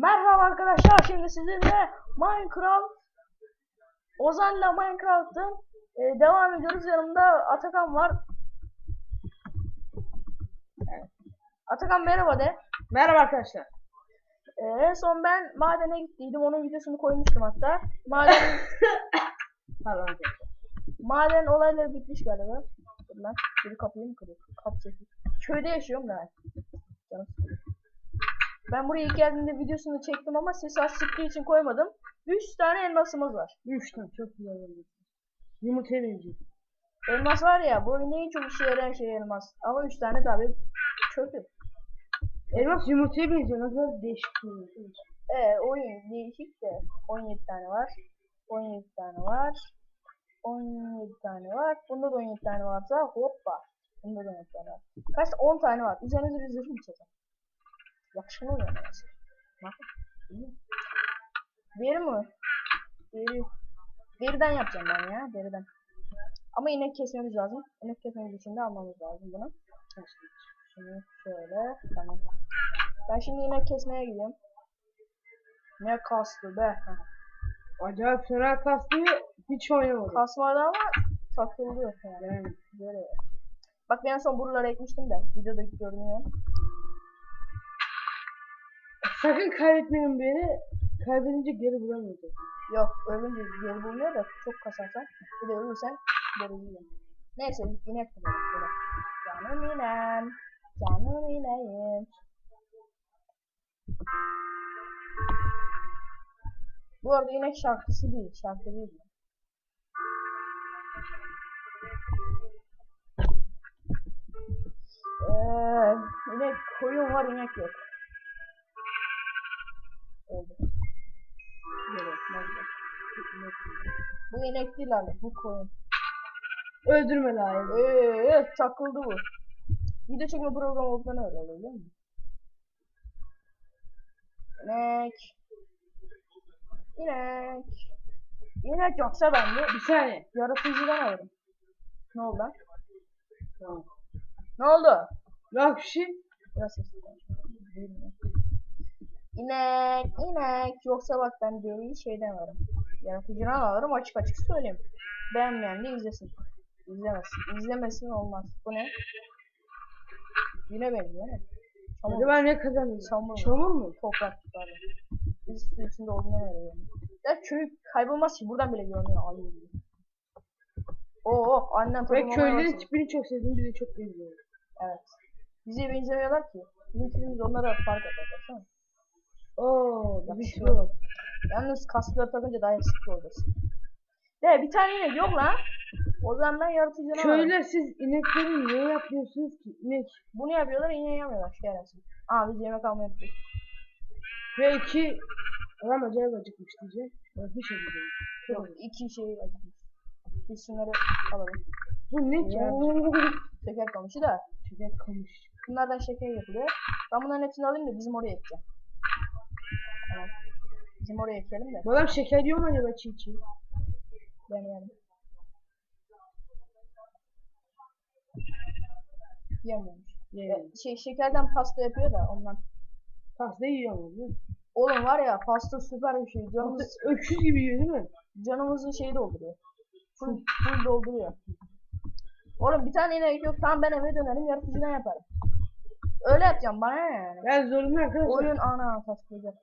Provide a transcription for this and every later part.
Merhaba arkadaşlar şimdi sizinle Minecraft Ozan'la Minecraft'ın e, devam ediyoruz. Yanımda Atakan var. Evet. Atakan merhaba de. Merhaba arkadaşlar. E, en son ben madene gittiydim onun videosunu koymuştum hatta. Maden, Pardon maden olayları bitmiş galiba. Dur lan biri kapıyı mı kırıyor? Kapı köyde yaşıyorum ben. Canım sıkılıyor. Ben buraya ilk geldiğimde videosunu çektim ama ses az çıktığı için koymadım 3 tane elmasımız var 3 tane çok güzel oldu. Yumurtaya benziyor. Elmas var ya bu oyunda en çok işe yarayan şey elmas. Ama 3 tane tabi kötü. Elmas yumurtaya benziyor. Ne kadar değişik bir yumurta. Ee oyun değişik de 17 tane var. 17 tane var. 17 tane var. Bunda da 17 tane varsa hoppa. Bunda da 17 tane var. Kaç 10 tane var. Üzerinize bir zırh mı çekin? Yakışıklı mesela. Bakın. Deri mi? Deri. Deriden yapacağım ben ya. Deriden. Ama inek kesmemiz lazım. İnek kesmemiz için de almamız lazım bunu. Şimdi şöyle. Tamam. Ben şimdi inek kesmeye gidiyorum. Ne kastı be. Acayip fena kastı hiç oynamadım. Kasmadı ama takıldı yani. Yani. Böyle. Bak ben en son buralara ekmiştim de. Videoda görünüyor. Sakın kaybetmeyin beni. Kaybedince geri bulamayacağım. Yok ölünce geri bulunuyor da çok kasarsan. Bir de ölürsen geri buluyor. Neyse inek bulalım. Canım inem. Canım ineğim. Bu arada inek şarkısı değil. Şarkı değil. Eee inek koyun var inek yok. Bu inek değil abi, bu koyun. Öldürme layık. Eee çakıldı bu. Video çekme programı olduğunu öyle değil mi? İnek. İnek. İnek yoksa ben de Bir saniye. yaratıcıdan alırım. Ne oldu lan? Tamam. Ne oldu? Yok bir şey. Biraz sesli. İnek, inek. Yoksa bak ben deriyi şeyden alırım. Yaratıcıdan alırım açık açık söyleyeyim. Beğenmeyen de izlesin. İzlemesin. İzlemesin olmaz. Bu ne? Yine benziyor ne? Çamur. Hadi ben ne kazandım? Çamur. Çamur mu? Toprak pardon. Biz su içinde olduğuna yani. Ya köy kaybolmaz ki buradan bile görünüyor gibi. Oo annem Ve takımı köylülerin tipini çok sevdim. Bize çok benziyor. Evet. Bize benzemiyorlar ki. Bizim tipimiz onlara fark eder baksana. Oo, şey yok. Yalnız kaskları takınca daha yakışıklı olursun. De bir tane inek yok lan. O zaman ben yaratıcını alırım. Köylüler siz inekleri niye yapıyorsunuz ki? İnek. Bunu yapıyorlar ineği yemiyorlar. Şerefsiz. Aa biz yemek almaya gittik. Ve iki adam acayip acıkmış diyecek. Bir şey diyeceğim. Çok Yok acıkmış. iki şey acıkmış. Biz şunları alalım. Bu ne ki? Şeker kamışı da. Şeker kamış. Bunlardan şeker yapılıyor. Ben bunların hepsini alayım da bizim oraya ekeceğim. Bizim oraya ekelim de Bu adam şeker yiyor mu acaba çiğ çiğ? deneyelim. Yemiyormuş. Yani. E, Şey, şekerden pasta yapıyor da ondan. Pasta yiyor mu? değil mi? Oğlum var ya pasta süper bir şey. Canımız, öküz gibi yiyor değil mi? canımızı şey dolduruyor. Full, full dolduruyor. Oğlum bir tane inek yok. Tamam ben eve dönerim yaratıcıdan yaparım. Öyle yapacağım bana ne yani. Ben zorunlu arkadaşlar. Oyun ana taslayacak.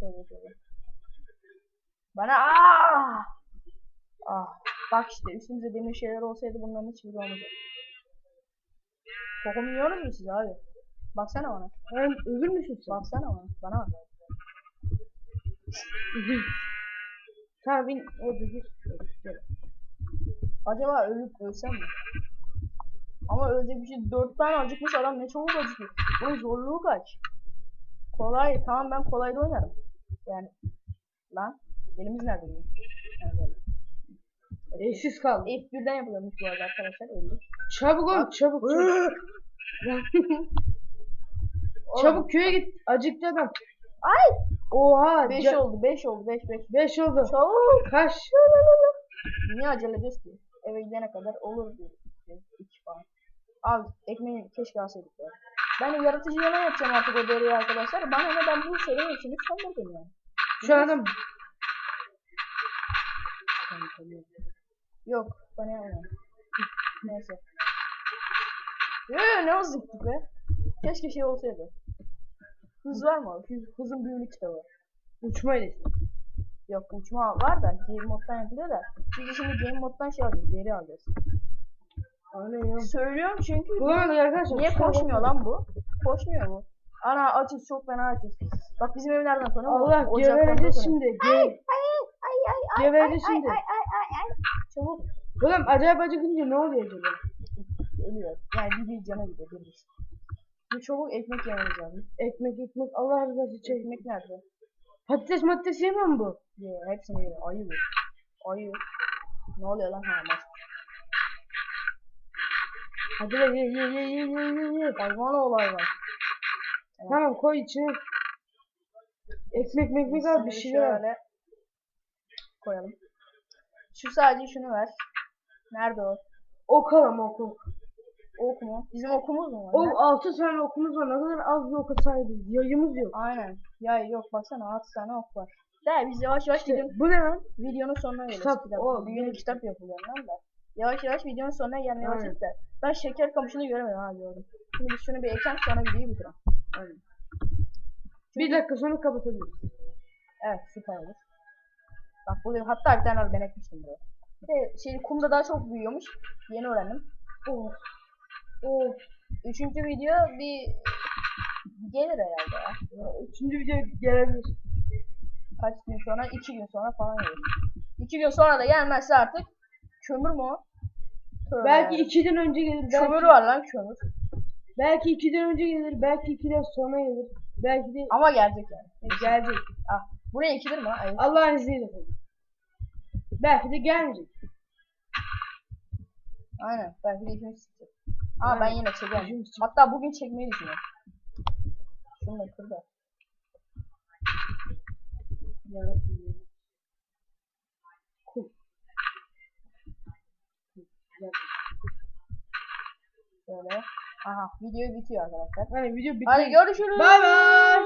Şöyle şöyle. Bana ah! Ah. Bak işte üstümüzde demir şeyler olsaydı bunların hiçbiri olmayacak. Tohum yiyorsunuz mu siz abi? Baksana bana. Ben ölür müsün sen? Baksana bana. Bana bak. orada gir. Gel. Acaba ölüp ölsem mi? Ama ölecek bir şey. Dört tane acıkmış adam ne çabuk acıkıyor. Bunun zorluğu kaç? Kolay. Tamam ben kolayda oynarım. Yani. Lan. Elimiz nerede benim? Yani. Eşsiz kaldı. F1'den yapılıyormuş bu arada arkadaşlar. 50. Çabuk ol çabuk. çabuk. çabuk köye git. Acıktı adam. Ay! Oha. 5 ca- oldu. 5 oldu. 5 5. Beş oldu. Çabuk. Kaç? Niye acele ediyoruz ki? Eve gidene kadar olur diyor. 2 falan. Abi ekmeği keşke alsaydık ya. Ben yaratıcı yana yapacağım artık o deriyi arkadaşlar. Bana ne ben bu serinin içini söndürdüm yani. Şu tamam. Yok bana yapma. Neyse. Yoo ne hızlı gittik be. Keşke şey olsaydı. Hız var mı? Hız, hızın büyülü kitabı. Uçmayla işte. Yok uçma var da game moddan yapılıyor da. De şimdi game moddan şey alacağız. Deri alacağız. Aynen ya. Söylüyorum çünkü Bulamadık arkadaşlar. niye koşmuyor lan bu? Koşmuyor bu. Ana açız çok fena açız. Bak bizim ev nereden tanıyor musun? Allah tanıyor. şimdi. Ay Ge ay ay ay ay Gebereceğiz ay, şimdi. Ay ay ay ay. Çabuk. Oğlum acayip acıkınca ne oluyor acaba? Ölüyor. Yani bir cana gidiyor. Bir bir. Çabuk ekmek yememiz lazım. Ekmek ekmek Allah rızası için. Ekmek nerede? Patates matates yemiyor mu bu? Ye, hepsini yiyor. Ayı bu. Ayı. Ne oluyor lan? Ha. Hadi be ye ye ye ye ye ye ye. Hayvan olay var. Tamam koy içine. Ekmek mekmek al bir şeyler şöyle koyalım. Şu sadece şunu ver. Nerede o? Ok al ama ok ok. Ok mu? Bizim okumuz mu var? O Nerede? 6 tane okumuz var. Ne kadar az bir oka sahibiz. Yayımız yok. Aynen. Ya yok baksana 6 tane ok var. De biz yavaş yavaş İşte, gidelim. bu ne lan? Videonun sonuna geliyoruz. Kitap, o, Bir günlük kitap yapılıyor lan da. Yavaş yavaş videonun sonuna gelmeye başladık da. Ben şeker kamışını göremedim ha gördüm. Şimdi biz şunu bir ekelim sonra videoyu bitirelim. Aynen. Bir dakika sonra kapatabiliriz. Evet süper olur. Bak burada hatta bir tane ben ekmiştim buraya. Bir de şey kumda daha çok büyüyormuş. Yeni öğrendim. Oh. O üçüncü video bir gelir herhalde ya. Üçüncü video gelebilir. Kaç gün sonra? iki gün sonra falan gelir. İki gün sonra da gelmezse artık kömür mü o? Tövbe Belki yani. ikiden önce gelir. Belki, kömür var lan kömür. belki ikiden önce gelir. Belki ikiden sonra gelir. Belki de Ama gelecek yani. gelecek. Ah, buraya ikidir mi? Ay, Allah'ın izniyle. Belki de gelmeyecek. aynen. Belki de ikimiz çıkacak. Ama ben yine çık- Hatta bugün çekmeyi düşünüyorum. Şunu da kır da. Yarabbim ya. Şöyle. Aha video bitiyor arkadaşlar. Hani video bitti. Hadi görüşürüz. Bay bay.